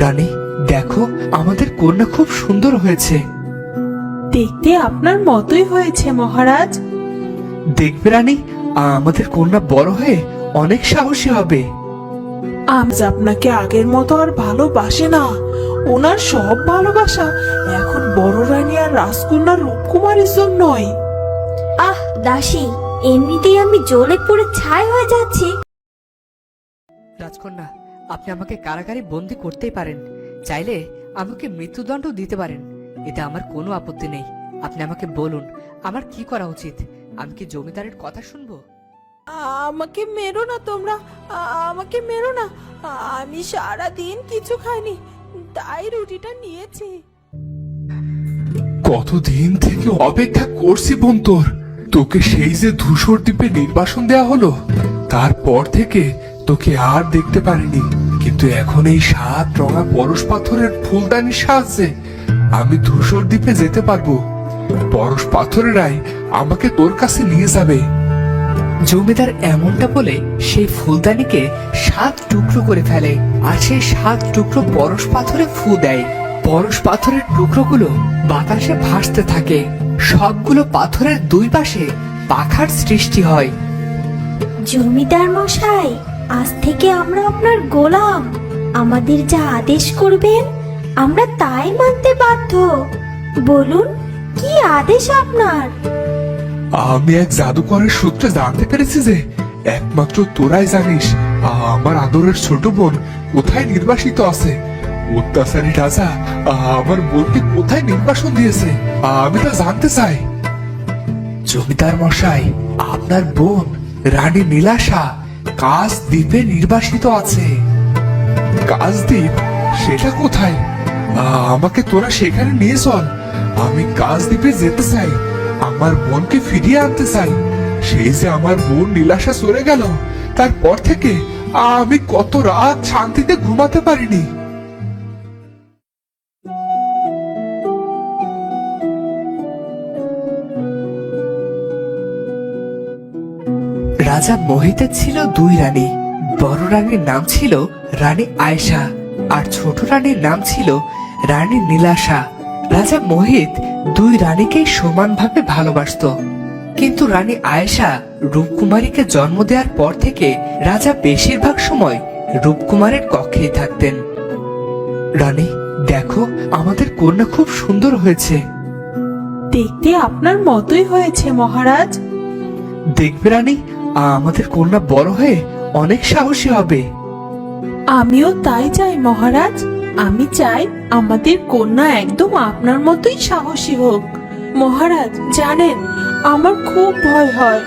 রানী দেখো আমাদের কন্যা খুব সুন্দর হয়েছে। দেখতে আপনার মতোই হয়েছে মহারাজ। দেখবে রানী আমাদের কন্যা বড় হয়ে অনেক সাহসী হবে। আজ আপনাকে আগের মতো আর ভালোবাসে না। ওনার সব ভালোবাসা এখন বড় রানী আর রাজকন্যা রূপকুমারের জন্যই। আহ দাসী এমনিতেই আমি জ্বলে পুড়ে ছাই হয়ে যাচ্ছি। রাজকন্যা আপনি আমাকে কারাগারে বন্দি করতেই পারেন। চাইলে আমাকে মৃত্যুদণ্ড দিতে পারেন। এতে আমার কোনো আপত্তি নেই। আপনি আমাকে বলুন আমার কি করা উচিত? আমি কি জমিদারের কথা শুনব? আমাকে মেরো না তোমরা। আমাকে মেরো না। আমি সারা দিন কিছু খাইনি। তাই রুটিটা নিয়েছি। কতদিন থেকে অপেক্ষা করছি বোন তোর? তোকে সেই যে ধূসর দ্বীপে নির্বাসন দেয়া হলো তারপর থেকে তোকে আর দেখতে পারিনি। কিন্তু এখন এই সাত রঙা পরশ পাথরের ফুলদানির সাহায্যে আমি ধূসর দ্বীপে যেতে পারব। পরশ পাথরেরাই আমাকে তোর কাছে নিয়ে যাবে। জমিদার এমনটা বলে সেই ফুলদানিকে সাত টুকরো করে ফেলে আর সেই সাত টুকরো পরশ পাথরে ফু দেয়। পরশ পাথরের টুকরোগুলো বাতাসে ভাসতে থাকে। সবগুলো পাথরের দুই পাশে পাখার সৃষ্টি হয়। জমিদার মশাই আজ থেকে আমরা আপনার গোলাম। আমাদের যা আদেশ করবেন, আমরা তাই মানতে বাধ্য। বলুন, কি আদেশ আপনার? আমি এক জাদুকরের সূত্রে জানতে পেরেছি যে, একমাত্র তোরাই জানিস, আমার আদরের ছোট বোন কোথায় নির্বাসিত আছে। অত্যাচারী রাজা, আমার বোনকে কোথায় নির্বাসন দিয়েছে, আমি তা জানতে চাই। জমিদার মশাই, আপনার বোন, রানী নীলাশা কাজ দ্বীপে নির্বাসিত আছে। কাজদ্বীপ সেটা কোথায়? আমাকে তোরা সেখানে নিয়ে চল। আমি কাজ দ্বীপে যেতে চাই, আমার বোনকে ফিরিয়ে আনতে চাই। সেই যে আমার বোন নীলাশা চলে গেল, তারপর থেকে আমি কত রাত শান্তিতে ঘুমাতে পারিনি। রাজা মোহিতের ছিল দুই রানী। বড় রানীর নাম ছিল রানী আয়েশা আর ছোট রানীর নাম ছিল রানী নীলাশা। রাজা মোহিত দুই রানীকেই সমানভাবে ভালোবাসতো। কিন্তু রানী আয়েশা রূপকুমারীকে জন্ম দেওয়ার পর থেকে রাজা বেশিরভাগ সময় রূপকুমারের কক্ষেই থাকতেন। রানী দেখো আমাদের কন্যা খুব সুন্দর হয়েছে। দেখতে আপনার মতোই হয়েছে মহারাজ। দেখবে রানী আমাদের কন্যা বড় হয়ে অনেক সাহসী হবে। আমিও তাই চাই মহারাজ। আমি চাই আমাদের কন্যা একদম আপনার মতোই সাহসী হোক। মহারাজ জানেন আমার খুব ভয় হয়।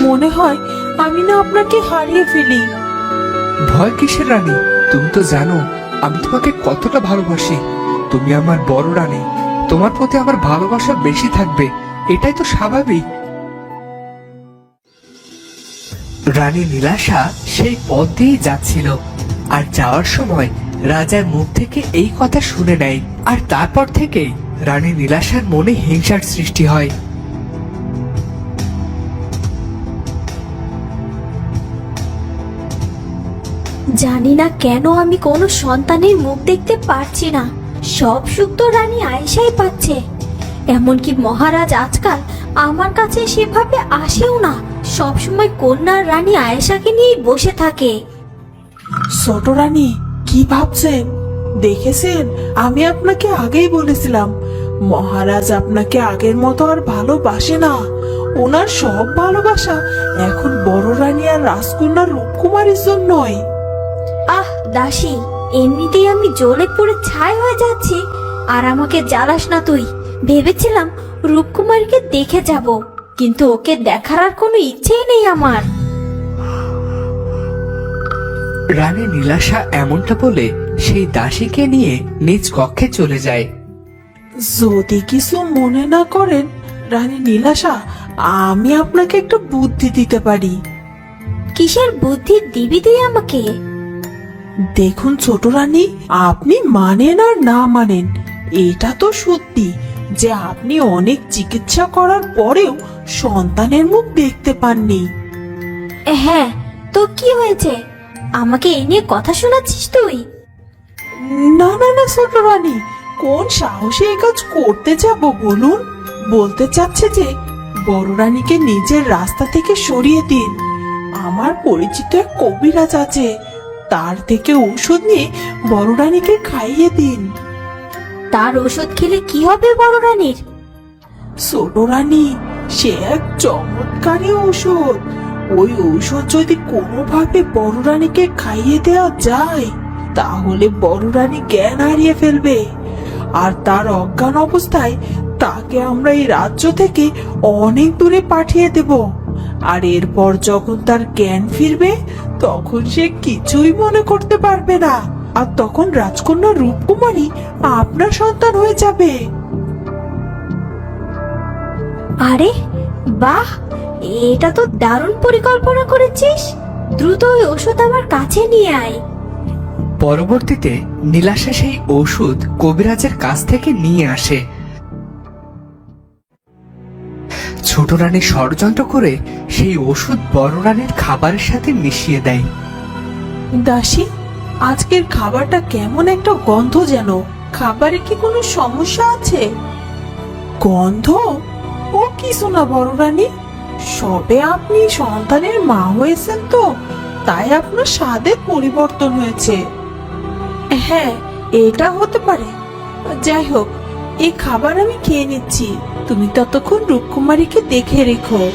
মনে হয় আমি না আপনাকে হারিয়ে ফেলি। ভয় কিসের রানী? তুমি তো জানো আমি তোমাকে কতটা ভালোবাসি। তুমি আমার বড় রানী। তোমার প্রতি আমার ভালোবাসা বেশি থাকবে এটাই তো স্বাভাবিক। রানী নীলাশা সেই পথ দিয়েই যাচ্ছিল। আর যাওয়ার সময় রাজার মুখ থেকে এই কথা শুনে নেয়। আর তারপর থেকেই রানী নীলাশার মনে হিংসার সৃষ্টি হয়। জানি না কেন আমি কোনো সন্তানের মুখ দেখতে পারছি না। সব সুখ তো রানী আয়েশাই পাচ্ছে। এমনকি মহারাজ আজকাল আমার কাছে সেভাবে আসেও না। সবসময় কন্যার রানী আয়েশাকে নিয়েই বসে থাকে। ছোট রানী কি ভাবছেন? দেখেছেন? আমি আপনাকে আগেই বলেছিলাম মহারাজ আপনাকে আগের মতো আর ভালোবাসে না। ওনার সব ভালোবাসা এখন বড় রানী আর রাজকন্যা রূপকুমারের জন্যই। আহ দাসী এমনিতেই আমি জ্বলে পড়ে ছাই হয়ে যাচ্ছি। আর আমাকে জ্বালাস না তুই। ভেবেছিলাম রূপকুমারীকে দেখে যাব। কিন্তু ওকে দেখার আর কোনো ইচ্ছেই নেই আমার। রানী নীলাশা এমনটা বলে সেই দাসীকে নিয়ে নিজ কক্ষে চলে যায়। যদি কিছু মনে না করেন রানী নীলাশা আমি আপনাকে একটা বুদ্ধি দিতে পারি। কিসের বুদ্ধি দিবি তুই আমাকে? দেখুন ছোট রানী আপনি মানেন আর না মানেন এটা তো সত্যি। যে আপনি অনেক চিকিৎসা করার পরেও সন্তানের মুখ দেখতে পাননি। হ্যাঁ তো কি হয়েছে? আমাকে এই নিয়ে কথা শোনাচ্ছিস তুই? না না না ছোট রানী কোন সাহসে এই কাজ করতে যাব বলুন? বলতে চাচ্ছে যে বড় রানীকে নিজের রাস্তা থেকে সরিয়ে দিন। আমার পরিচিত এক কবিরাজ আছে তার থেকে ঔষধ নিয়ে বড় রানীকে খাইয়ে দিন। তার ওষুধ খেলে কি হবে বড় রানীর ছোট রানী, সে এক চমৎকারী ঔষধ ওই ঔষধ যদি কোনোভাবে বড় রানীকে খাইয়ে দেওয়া যায়, তাহলে বড় রানী জ্ঞান হারিয়ে ফেলবে। আর তার অজ্ঞান অবস্থায় তাকে আমরা এই রাজ্য থেকে অনেক দূরে পাঠিয়ে দেব। আর এরপর যখন তার জ্ঞান ফিরবে, তখন সে কিছুই মনে করতে পারবে না। আর তখন রাজকন্যা রূপকুমারী আপনার সন্তান হয়ে যাবে। আরে বাহ! এটা তো দারুণ পরিকল্পনা করেছিস। দ্রুত ওই ওষুধ আমার কাছে নিয়ে আয়। পরবর্তীতে নীলাশা সেই ওষুধ কবিরাজের কাছ থেকে নিয়ে আসে। ছোট রানী ষড়যন্ত্র করে সেই ওষুধ বড় রানীর খাবারের সাথে মিশিয়ে দেয়। দাসী আজকের খাবারটা কেমন একটা গন্ধ যেন। খাবারে কি কোনো সমস্যা আছে? গন্ধ? ও কি শোনা বড় রানী? সবে আপনি সন্তানের মা হয়েছেন তো, তাই আপনার স্বাদের পরিবর্তন হয়েছে। হ্যাঁ এটা হতে পারে। যাই হোক এই খাবার আমি খেয়ে নিচ্ছি। তুমি ততক্ষণ রূপকুমারীকে দেখে রেখো।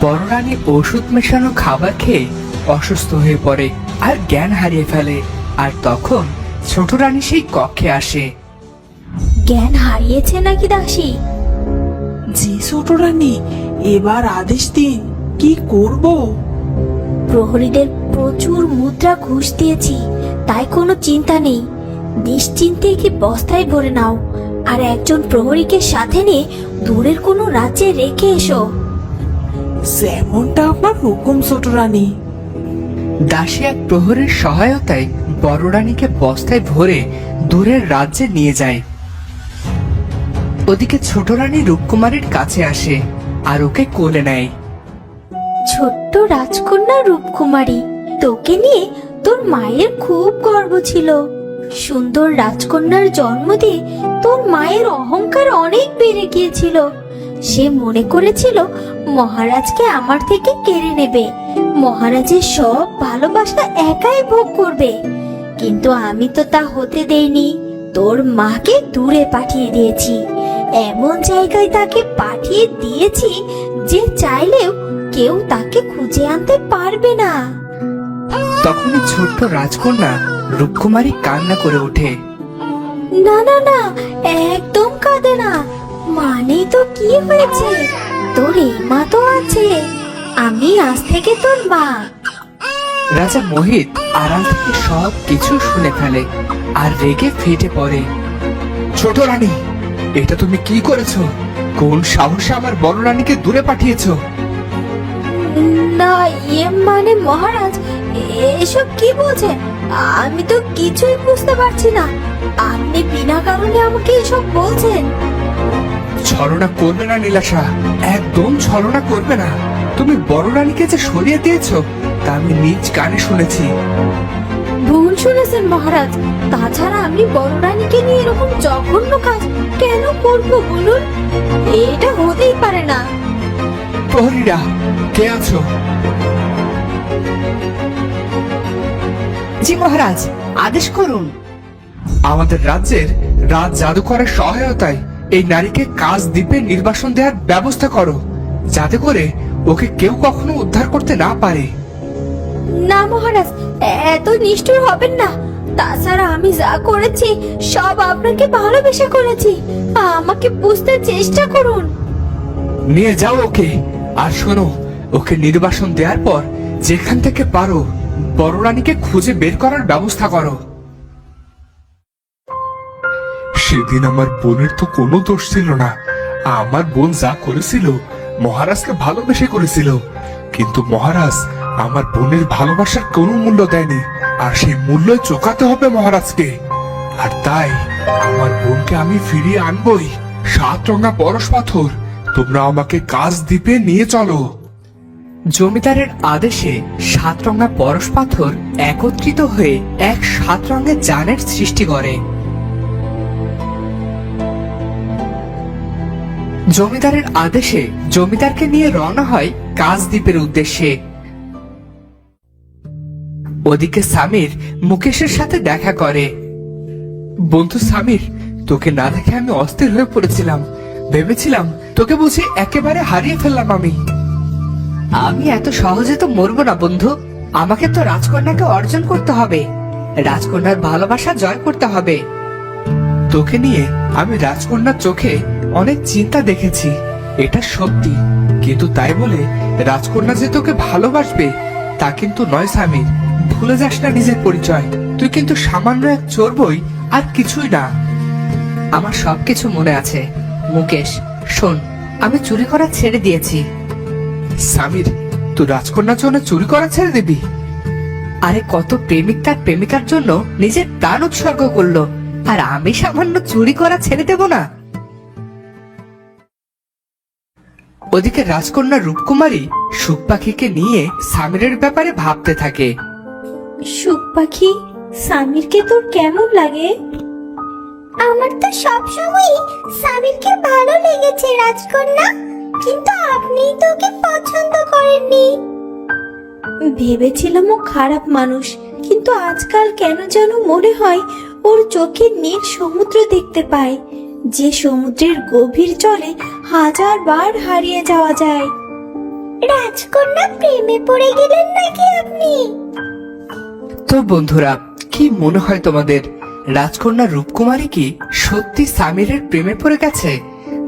বড় রানী ওষুধ মেশানো খাবার খেয়ে অসুস্থ হয়ে পড়ে। আর জ্ঞান হারিয়ে ফেলে। আর তখন ছোট রানী সেই কক্ষে আসে। জ্ঞান হারিয়েছে নাকি দাসী? জি ছোট রানী এবার আদেশ দিন কি করব? প্রহরীদের প্রচুর মুদ্রা ঘুষ দিয়েছি তাই কোনো চিন্তা নেই। নিশ্চিন্তে কি বস্তায় ভরে নাও আর একজন প্রহরীকে সাথে নিয়ে দূরের কোনো রাজ্যে রেখে এসো। যেমনটা আপনার হুকুম ছোট রানী। দাসী এক প্রহরের সহায়তায় বড় রানীকে বস্তায় ভরে দূরের রাজ্যে নিয়ে যায়। ওদিকে ছোট রানী রূপকুমারীর কাছে আসে আর ওকে কোলে নেয়। ছোট্ট রাজকন্যা রূপকুমারী, তোকে নিয়ে তোর মায়ের খুব গর্ব ছিল। সুন্দর রাজকন্যার জন্ম দিয়ে তোর মায়ের অহংকার অনেক বেড়ে গিয়েছিল। সে মনে করেছিল মহারাজকে আমার থেকে কেড়ে নেবে। মহারাজের সব ভালোবাসা একাই ভোগ করবে। কিন্তু আমি তো তা হতে দেইনি। তোর মাকে দূরে পাঠিয়ে দিয়েছি। এমন জায়গায় তাকে পাঠিয়ে দিয়েছি যে চাইলেও কেউ তাকে খুঁজে আনতে পারবে না। তখনই ছোট্ট রাজকন্যা রূপকুমারী কান্না করে ওঠে। না না না একদম কাঁদে না। মানে তো কি হয়েছে? তোর এই মা তো আছে। আমি আজ থেকে তোর মা। রাজা মোহিত আড়াল থেকে সব কিছু শুনে ফেলে আর রেগে ফেটে পড়ে। ছোট রানী এটা তুমি কি করেছ? কোন সাহসে আমার বড় রানীকে দূরে পাঠিয়েছো? না ইয়ে মানে মহারাজ এসব কি বলছেন আমি তো কিছুই বুঝতে পারছি না। আপনি বিনা কারণে আমাকে এসব বলছেন। ছলনা করবে না নীলাশা। একদম ছলনা করবে না। তুমি বড় রানীকে যে সরিয়ে দিয়েছ তা আমি নিজ কানে শুনেছি। ভুল শুনেছেন মহারাজ। তাছাড়া আমি বড় রানীকে নিয়ে এরকম জঘন্য কাজ কেন করব বলুন? এটা হতেই পারে না। প্রহরীরা কে আছো? জি মহারাজ আদেশ করুন। আমাদের রাজ্যের রাজ জাদুকরের সহায়তায় এই নারীকে কাজ দ্বীপে নির্বাসন দেওয়ার ব্যবস্থা করো যাতে করে ওকে কেউ কখনো উদ্ধার করতে না পারে। না মহারাজ এত নিষ্ঠুর হবেন না। তাছাড়া আমি যা করেছি সব আপনাকে ভালোবেসে করেছি। আমাকে বুঝতে চেষ্টা করুন। নিয়ে যাও ওকে। আর শোনো ওকে নির্বাসন দেওয়ার পর যেখান থেকে পারো বড় রানীকে খুঁজে বের করার ব্যবস্থা করো। সেদিন আমার বোনের তো কোনো দোষ ছিল না। আমার বোন যা করেছিল, মহারাজকে ভালোবেসে করেছিল। কিন্তু মহারাজ আমার বোনের ভালোবাসার কোনো মূল্য দেয়নি, আর সেই মূল্য চোকাতে হবে মহারাজকে। আর তাই আমার বোনকে আমি ফিরিয়ে আনবই। সাত রঙা পরশ পাথর, তোমরা আমাকে কাজ দ্বীপে নিয়ে চলো। জমিদারের আদেশে সাতরঙা পরশ পাথর একত্রিত হয়ে এক সাত রঙের যানের সৃষ্টি করে। জমিদারের আদেশে জমিদারকে নিয়ে রওনা হয় কাজদ্বীপের উদ্দেশ্যে। ওদিকে সামির মুকেশের সাথে দেখা করে। বন্ধু সামির, তোকে না দেখে আমি অস্থির হয়ে পড়েছিলাম। ভেবেছিলাম তোকে বুঝি একেবারে হারিয়ে ফেললাম আমি। আমি এত সহজে তো মরবো না, বন্ধু। আমাকে তো রাজকন্যাকে অর্জন করতে হবে। রাজকন্যার ভালোবাসা জয় করতে হবে। তোকে নিয়ে আমি রাজকন্যার চোখে অনেক চিন্তা দেখেছি। এটা সত্যি। কিন্তু তাই বলে রাজকন্যা যে তোকে ভালোবাসবে, তা কিন্তু নয় সামির ভুলে যাস না নিজের পরিচয়। তুই কিন্তু সামান্য এক চোর বই, আর কিছুই না। আমার সবকিছু মনে আছে। মুকেশ, শোন, আমি চুরি করা ছেড়ে দিয়েছি। স্বামীর তুই রাজকন্যার জন্য চুরি করা ছেড়ে দিবি? আরে কত প্রেমিক তার প্রেমিকার জন্য নিজের প্রাণ উৎসর্গ করল। আর আমি সামান্য চুরি করা ছেড়ে দেব না। ওদিকে রাজকন্যা রূপকুমারী সুখ পাখিকে নিয়ে সামিরের ব্যাপারে ভাবতে থাকে। সুখ পাখি সামিরকে তোর কেমন লাগে? আমার তো সবসময়ই সামিরকে ভালো লেগেছে রাজকন্যা, কিন্তু আপনি তো ওকে পছন্দ করেননি। ভেবেছিলাম ও খারাপ মানুষ, কিন্তু আজকাল কেন যেন মনে হয় ওর চোখে নীল সমুদ্র দেখতে পায় যে সমুদ্রের গভীর জলে হাজার বার হারিয়ে যাওয়া যায়। রাজকন্যা প্রেমে পড়ে গেলেন নাকি আপনি? তো বন্ধুরা কি মনে হয় তোমাদের? রাজকন্যা রূপকুমারী কি সত্যি সামিরের প্রেমে পড়ে গেছে?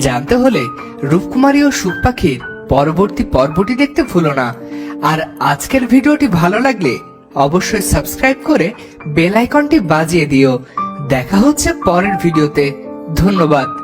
জানতে হলে রূপকুমারী ও সুখ পাখির পরবর্তী পর্বটি দেখতে ভুলো না। আর আজকের ভিডিওটি ভালো লাগলে অবশ্যই সাবস্ক্রাইব করে বেল আইকনটি বাজিয়ে দিও। দেখা হচ্ছে পরের ভিডিওতে। ধন্যবাদ।